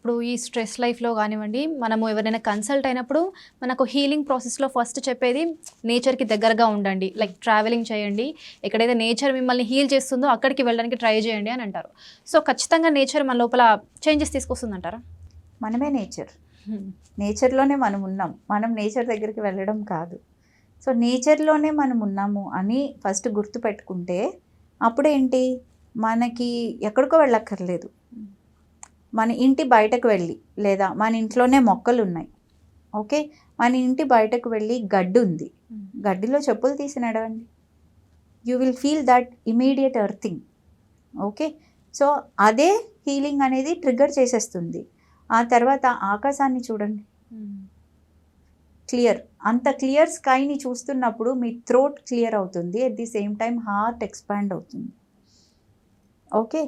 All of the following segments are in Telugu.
ఇప్పుడు ఈ స్ట్రెస్ లైఫ్లో కానివ్వండి మనము ఎవరైనా కన్సల్ట్ అయినప్పుడు మనకు హీలింగ్ ప్రాసెస్లో ఫస్ట్ చెప్పేది నేచర్కి దగ్గరగా ఉండండి. లైక్ ట్రావెలింగ్ చేయండి. ఎక్కడైతే నేచర్ మిమ్మల్ని హీల్ చేస్తుందో అక్కడికి వెళ్ళడానికి ట్రై చేయండి అని అంటారు. సో ఖచ్చితంగా నేచర్ మన లోపల చేంజెస్ తీసుకొస్తుందంటారా మనమే నేచర్ నేచర్లోనే మనం ఉన్నాం. మనం నేచర్ దగ్గరికి వెళ్ళడం కాదు. సో నేచర్లోనే మనం ఉన్నాము అని ఫస్ట్ గుర్తుపెట్టుకుంటే అప్పుడేంటి? మనకి ఎక్కడికో వెళ్ళక్కర్లేదు. మన ఇంటి బయటకు వెళ్ళి లేదా మన ఇంట్లోనే మొక్కలు ఉన్నాయి ఓకే? మన ఇంటి బయటకు వెళ్ళి గడ్డి ఉంది. గడ్డిలో చెప్పులు తీసి నడవండి. You will feel that immediate earthing okay? So అదే హీలింగ్ అనేది ట్రిగ్గర్ చేసేస్తుంది. ఆ తర్వాత ఆకాశాన్ని చూడండి. క్లియర్ అంత క్లియర్ స్కైని చూస్తున్నప్పుడు మీ థ్రోట్ క్లియర్ అవుతుంది. At the same time heart expand అవుతుంది. ఓకే?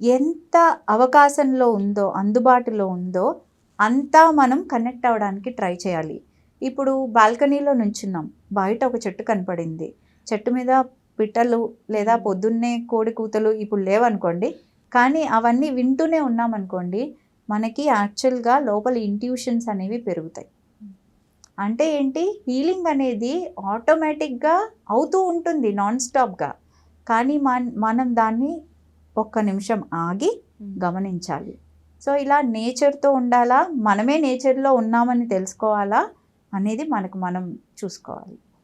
ఎంత అవకాశంలో ఉందో అందుబాటులో ఉందో అంతా మనం కనెక్ట్ అవ్వడానికి ట్రై చేయాలి. ఇప్పుడు బాల్కనీలో నుంచున్నాం. బయట ఒక చెట్టు కనపడింది. చెట్టు మీద పిట్టలు లేదా పొద్దున్నే కోడి కూతలు ఇప్పుడు లేవనుకోండి. కానీ అవన్నీ వింటూనే ఉన్నామనుకోండి మనకి యాక్చువల్గా లోపల ఇంట్యూషన్స్ అనేవి పెరుగుతాయి. అంటే ఏంటి? హీలింగ్ అనేది ఆటోమేటిక్గా అవుతూ ఉంటుంది నాన్ స్టాప్గా. కానీ మన మనం దాన్ని ఒక్క నిమిషం ఆగి గమనించాలి. సో ఇలా నేచర్తో ఉండాలా? మనమే నేచర్లో ఉన్నామని తెలుసుకోవాలా? అనేది మనకు మనం చూసుకోవాలి.